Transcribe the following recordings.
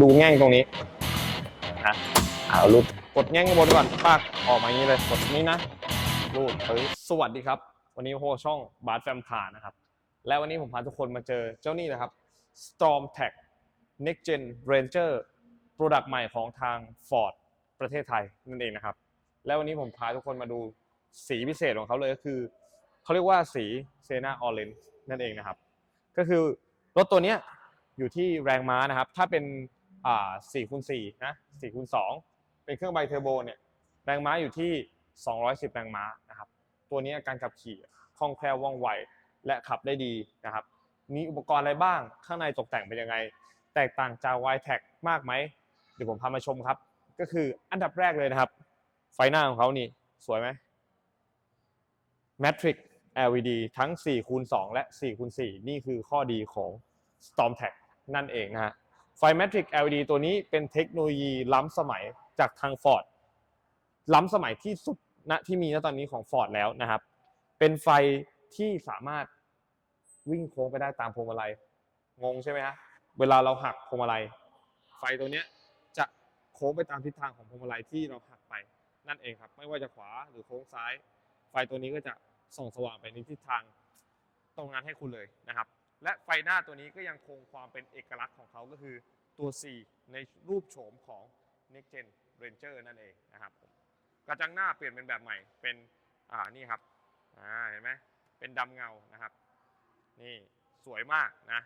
ดูแง่งตรงนี้นะเอารูปกดแง่งข้างบนก่อนปากออกมาอย่างนี้เลย กดนี้นะรูดปึ๊บสวัสดีครับ วันนี้โฮช่องบาร์แฟมคานะครับ และวันนี้ผมพาทุกคนมาเจอเจ้านี่นะครับ Storm Tech Next Gen Ranger โปรดักต์ใหม่ของทาง Ford ประเทศไทยนั่นเองนะครับ และวันนี้ผมพาทุกคนมาดูสีพิเศษของเขาเลยก็คือ เขาเรียกว่าสีเซนาออเรนนั่นเองนะครับ ก็คือรถตัวเนี้ยอยู่ที่แรงม้านะครับ ถ้าเป็นอ่า 4คูณ4นะ4คูณ2เป็นเครื่องไบเทอร์โบเนี่ยแรงม้าอยู่ที่ 210 แรงม้านะครับ ตัวนี้การขับขี่คล่องแคล่วว่องไวและขับได้ดีนะครับ มีอุปกรณ์อะไรบ้าง ข้างในตกแต่งเป็นยังไง แตกต่างจาก y t e c มากไหม เดี๋ยวผมพามาชมครับ ก็คืออันดับแรกเลยนะครับ ไฟหน้าของเขานี่ สวยไหม Matrix LED ทั้ง4คูณ2และ4คูณ4นี่คือข้อดีของ Storm Tech นั่นเองนะฮะ ไฟ Matrix LED ตัวนี้เป็นเทคโนโลยีล้ำสมัยจากทาง Ford ล้ำสมัยที่สุดณที่มีณตอนนี้ของ Ford แล้วนะครับ เป็นไฟที่สามารถวิ่งโค้งไปได้ตามพวงมาลัยงงใช่ไหมฮะเวลาเราหักพวงมาลัย ไฟตัวเนี้ยจะโค้งไปตามทิศทางของพวงมาลัยที่เราหักไปนั่นเองครับ ไม่ว่าจะขวาหรือโค้งซ้าย ไฟตัวนี้ก็จะส่องสว่างไปในทิศทางตรงนั้นให้คุณเลยนะครับ และไฟหน้าตัวนี้ก็ยังคงความเป็นเอกลักษณ์ของเขาก็คือตัว C ในรูปโฉมของ Next Gen Ranger นั่นเองนะครับผมกระจังหน้าเปลี่ยนเป็นแบบใหม่เป็นอ่านี่ครับอ่าเห็นไหมเป็นดำเงานะครับนี่สวยมากนะ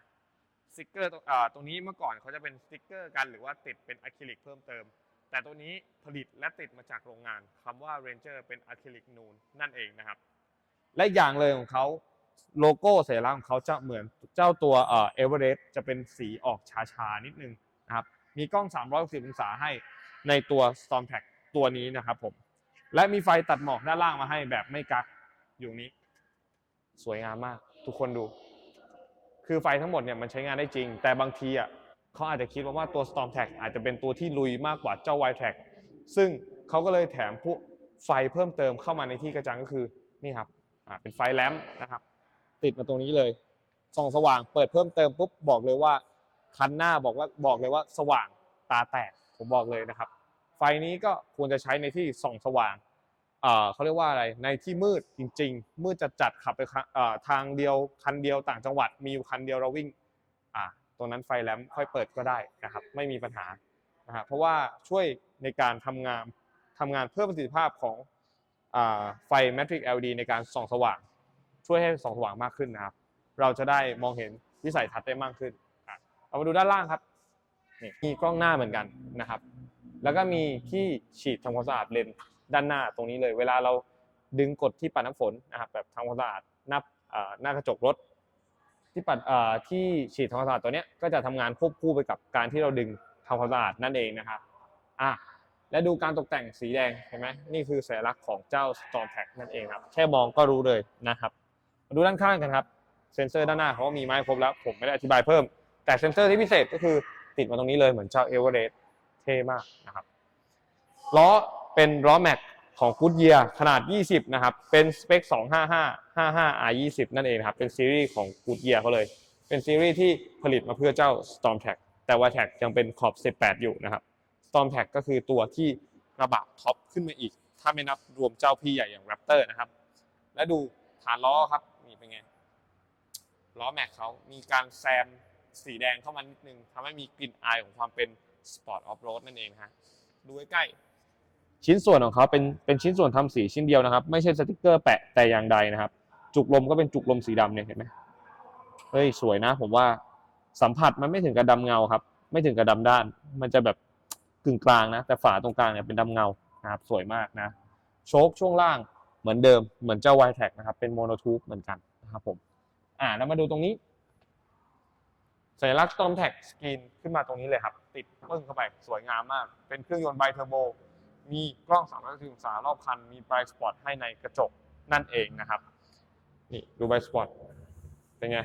สติกเกอร์ตรงอ่าตรงนี้เมื่อก่อนเขาจะเป็นสติกเกอร์กันหรือว่าติดเป็นอะคริลิกเพิ่มเติม แต่ตัวนี้ผลิตและติดมาจากโรงงานคำว่า Ranger เป็นอะคริลิกนูนนั่นเองนะครับ และอย่างเลยของเขา โลโก้สัญลักษณ์ของเขาจะเหมือนเจ้าตัวเอเวอเรสต์จะเป็นสีออกชาๆนิดนึงนะครับมีกล้อง 360 องศาให้ในตัว Storm t r a c ตัวนี้นะครับผมและมีไฟตัดหมอกด้านล่างมาให้แบบไม่กักอยู่นี้ สวยงามมาก ทุกคนดู คือไฟทั้งหมดเนี่ยมันใช้งานได้จริง แต่บางทีอะเขาอาจจะคิดว่าว่าตัว Storm t r a c อาจจะเป็นตัวที่ลุยมากกว่าเจ้า Wi Track ซึ่งเขาก็เลยแถมพวกไฟเพิ่มเติมเข้ามาในที่กระจังก็คือนี่ครับอ่าเป็นไฟแลมป์นะครับ ติดมาตรงนี้เลยส่องสว่าง เปิดเพิ่มเติมปุ๊บบอกเลยว่าคันหน้าบอกว่าบอกเลยว่าสว่างตาแตกผมบอกเลยนะครับ ไฟนี้ก็ควรจะใช้ในที่ส่องสว่างเขาเรียกว่าอะไรในที่มืดจริง ๆ มืดจัดจัดๆขับไปทางเดียวคันเดียวต่างจังหวัดมีอยู่คันเดียวเราวิ่งตรงนั้นไฟแลมค่อยเปิดก็ได้นะครับ ไม่มีปัญหานะครับเพราะว่าช่วยในการทำงานทำงานเพิ่มประสิทธิภาพของอ่าไฟ Matrix LED ในการส่องสว่าง ช่วยให้ส่องสว่างมากขึ้นนะครับ เราจะได้มองเห็นวิสัยทัศน์ได้มากขึ้นเอามาดูด้านล่างครับนี่มีกล้องหน้าเหมือนกันนะครับ แล้วก็มีที่ฉีดทำความสะอาดเลนด้านหน้าตรงนี้เลย เวลาเราดึงกดที่ปัดน้ำฝนนะครับแบบทำความสะอาดหน้าหน้ากระจกรถ ที่ปัดที่ฉีดทำความสะอาดตัวเนี้ยก็จะทำงานควบคู่ไปกับการที่เราดึงทำความสะอาดนั่นเองนะครับอะและดูการตกแต่งสีแดงเห็นไหมนี่คือสัญลักษณ์ของเจ้า Storm Tech นั่นเองครับ แค่มองก็รู้เลยนะครับ ดูด้านข้างกันครับเซ็นเซอร์ด้านหน้าเขาก็มีไมาให้ครบแล้ว ผมไม่ได้อธิบายเพิ่ม แต่เซ็นเซอร์ที่พิเศษก็คือติดมาตรงนี้เลยเหมือนเจ้าเอเวอเรสต์เท่มากนะครับล้อเป็นล้อแม็กของ Goodyear ขนาด 20 นะครับ เป็นสเปค 255 55 R20 นั่นเองครับ เป็นซีรีส์ของ Goodyear เขาเลย เป็นซีรีส์ที่ผลิตมาเพื่อเจ้า Storm Tech แต่ว่า Tech ยังเป็นขอบ 18 อยู่นะครับ Storm Tech ก็คือตัวที่ระบาดท็อปขึ้นมาอีก ถ้าไม่นับรวมเจ้าพี่ใหญ่อย่าง Raptor นะครับ และดูฐานล้อครับนี่เป็นไง ล้อแม็กเขามีการแซมสีแดงเข้ามานิดนึงทำให้มีกลิ่นอายของความเป็นสปอร์ตออฟโรดนั่นเองฮะดูใกล้ชิ้นส่วนของเขาเป็นเป็นชิ้นส่วนทำสีชิ้นเดียวนะครับ ไม่ใช่สติกเกอร์แปะแต่อย่างใดนะครับ จุกลมก็เป็นจุกลมสีดำเนี่ยเห็นไหมเฮ้ยสวยนะ ผมว่าสัมผัสมันไม่ถึงกับดำเงาครับ ไม่ถึงกับดำด้าน มันจะแบบกึ่งกลางนะ แต่ฝาตรงกลางเนี่ยเป็นดำเงานะครับ สวยมากนะโชคช่วงล่างเหมือนเดิมเหมือนเจ้า y t e c นะครับเป็นโมโนทูบเหมือนกันนะครับผม อ่าแล้วมาดูตรงนี้สัญลักษณ์ Storm Tech Screen ขึ้นมาตรงนี้เลยครับ ติดปึ้งเข้าไปสวยงามมาก เป็นเครื่องยนต์ไบเทอร์โบ มีกล้อง360องศารอบคัน มีไบสปอตให้ในกระจกนั่นเองนะครับ นี่ดูไบสปอตเป็นไง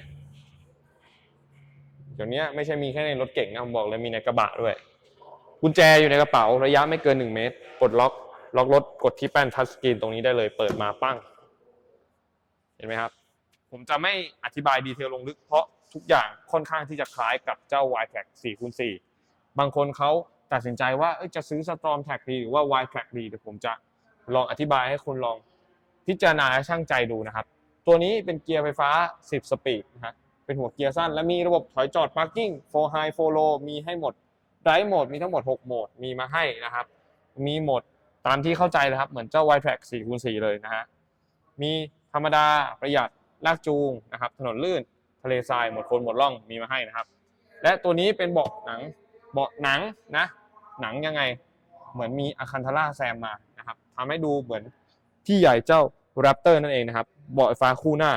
เดี๋ยวนี้ไม่ใช่มีแค่ในรถเก่งนะผมบอกเลยมีในกระบะด้วย กุญแจอยู่ในกระเป๋าระยะไม่เกิน 1 เมตรปลดล็อกล็อกรถกดที่แป้นทัชสกรีนตรงนี้ได้เลย เปิดมาปั้ง เห็นไหมครับ ผมจะไม่อธิบายดีเทลลงลึกเพราะทุกอย่างค่อนข้างที่จะคล้ายกับเจ้า y t e c 4คูณ4บางคนเขาตัดสินใจว่าจะซื้อ Storm Track ดีหรือว่า Y t r a c ดีเดี๋ยวผมจะลองอธิบายให้คุณลองพิจารณาช่างใจดูนะครับ ตัวนี้เป็นเกียร์ไฟฟ้า 10 สปีดนะฮะเป็นหัวเกียร์สั้น และมีระบบถอยจอด parking for high for low มีให้หมด drive mode มีทั้งหมด 6 โหมดมีมาให้นะครับ มีโหมดตามที่เข้าใจเลยครับ เหมือนเจ้า Y t r a c 4คูณ4เลยนะฮะมีธรรมดาประหยัด ลากจูงนะครับถนนลื่นทะเลทรายหมดโคนหมดร่องมีมาให้นะครับ และตัวนี้เป็นเบาะหนังเบาะหนังนะหนังยังไงเหมือนมีอะคันทาร่าแซมมานะครับทำให้ดูเหมือนพี่ใหญ่เจ้า Raptor นั่นเองนะครับเบาะไฟฟ้าคู่หน้า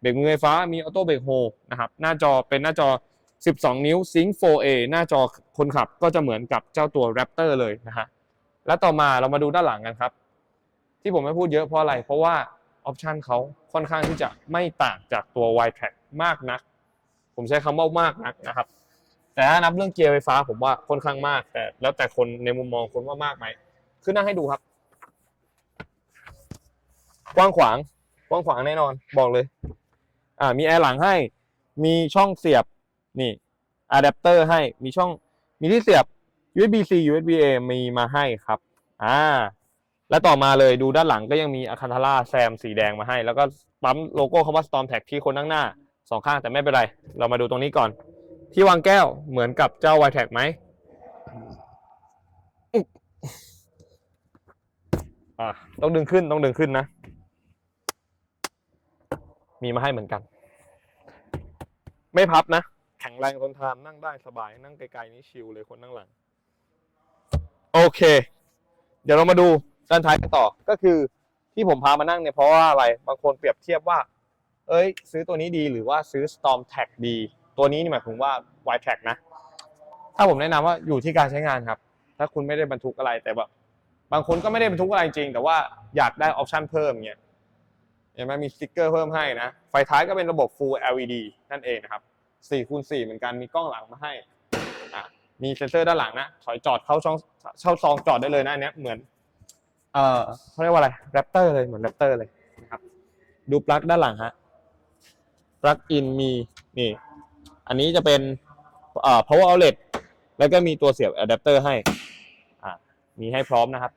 เบรกมือไฟฟ้ามีออโต้เบรกโฮนะครับหน้าจอเป็นหน้าจอ 12 นิ้ว Sync 4A หน้าจอคนขับก็จะเหมือนกับเจ้าตัว Raptor เลยนะฮะและต่อมาเรามาดูด้านหลังกันครับ ที่ผมไม่พูดเยอะเพราะอะไร เพราะว่า ออปชันเขาค่อนข้างที่จะไม่ต่างจากตัว Y Track มากนัก ผมใช้คำว่ามากนักนะครับ แต่ถ้านับเรื่องเกียร์ไฟฟ้าผมว่าค่อนข้างมาก แต่แล้วแต่คนในมุมมองคนว่ามากไหมขึ้นนั่งให้ดูครับ กว้างขวางกว้างขวางแน่นอนบอกเลย อ่ามีแอร์หลังให้ มีช่องเสียบนี่อะแดปเตอร์ให้มีช่องมีที่เสียบ USB C USB A มีมาให้ครับ อ่า และต่อมาเลยดูด้านหลังก็ยังมีอะคันทาร่าแซมสีแดงมาให้ แล้วก็ปั๊มโลโก้คำว่า Storm Tag ที่คนนั่งหน้าสองข้างแต่ไม่เป็นไร เรามาดูตรงนี้ก่อน ที่วางแก้วเหมือนกับเจ้า y t a g ไหมอึ๊กอ่าต้องดึงขึ้นต้องดึงขึ้นนะ มีมาให้เหมือนกัน ไม่พับนะ แข็งแรงทนทานนั่งได้สบายนั่งไกลๆนี่ชิลเลยคนนั่งหลัง โอเค เดี๋ยวเรามาดู ด้านท้ายกันต่อก็คือที่ผมพามานั่งเนี่ยเพราะว่าอะไรบางคนเปรียบเทียบว่า เอ้ย ซื้อตัวนี้ดีหรือว่าซื้อ Storm Tag ดี ตัวนี้นี่หมายถึงว่า Y Track นะ ถ้าผมแนะนำว่าอยู่ที่การใช้งานครับ ถ้าคุณไม่ได้บรรทุกอะไรแต่แบบบางคนก็ไม่ได้บรรทุกอะไรจริง แต่ว่าอยากได้ออปชันเพิ่มเงี้ยเห็นไหมมีสติ๊กเกอร์เพิ่มให้นะ ไฟท้ายก็เป็นระบบ Full LED นั่นเองนะครับ4คูณ4เหมือนกันมีกล้องหลังมาให้มีเซ็นเซอร์ด้านหลังนะถอยจอดเข้าช่องเข้าซองจอดได้เลยนะอันเนี้ยเหมือน เอ่อเขาเรียกว่าอะไรแรปเตอร์เลยเหมือนแรปเตอร์เลยนะครับ ดูปลั๊กด้านหลังฮะปลั๊กอินมีนี่ อันนี้จะเป็นเอ่อ power outlet แล้วก็มีตัวเสียบอะแดปเตอร์ให้อ่ามีให้พร้อมนะครับ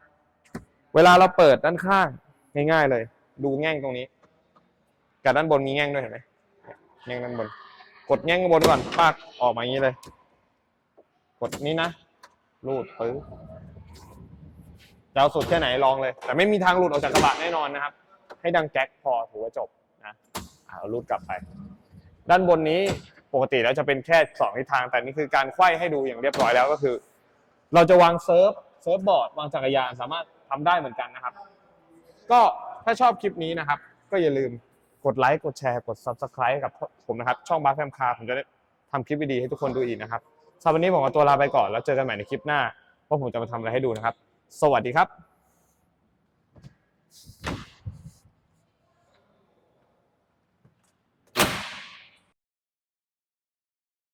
เวลาเราเปิดด้านข้างง่ายๆเลย ดูแง่งตรงนี้กับด้านบนมีแง่งด้วยเห็นไหมแง่งด้านบน กดแง่งข้างบนก่อนปากออกมาอย่างนี้เลย กดนี้นะรูดปื้อ จะเอาสุดแค่ไหนลองเลย แต่ไม่มีทางหลุดออกจากกระบะแน่นอนนะครับ ให้ดังแก๊กพอถือว่าจบนะเอารูดกลับไป ด้านบนนี้ปกติแล้วจะเป็นแค่สองทิศทาง แต่นี่คือการไขว้ให้ดูอย่างเรียบร้อยแล้วก็คือ เราจะวางเซิร์ฟเซิร์ฟบอร์ดวางจักรยานสามารถทำได้เหมือนกันนะครับ ก็ถ้าชอบคลิปนี้นะครับ ก็อย่าลืมกดไลค์กดแชร์กด subscribe กับผมนะครับ ช่องบาร์แฟมคาผมจะได้ทำคลิปดีให้ทุกคนดูอีกนะครับสำหรับวันนี้ผมขอตัวลาไปก่อนแล้วเจอกันใหม่ในคลิปหน้าว่าผมจะมาทำอะไรให้ดูนะครับ สวัสดีครับ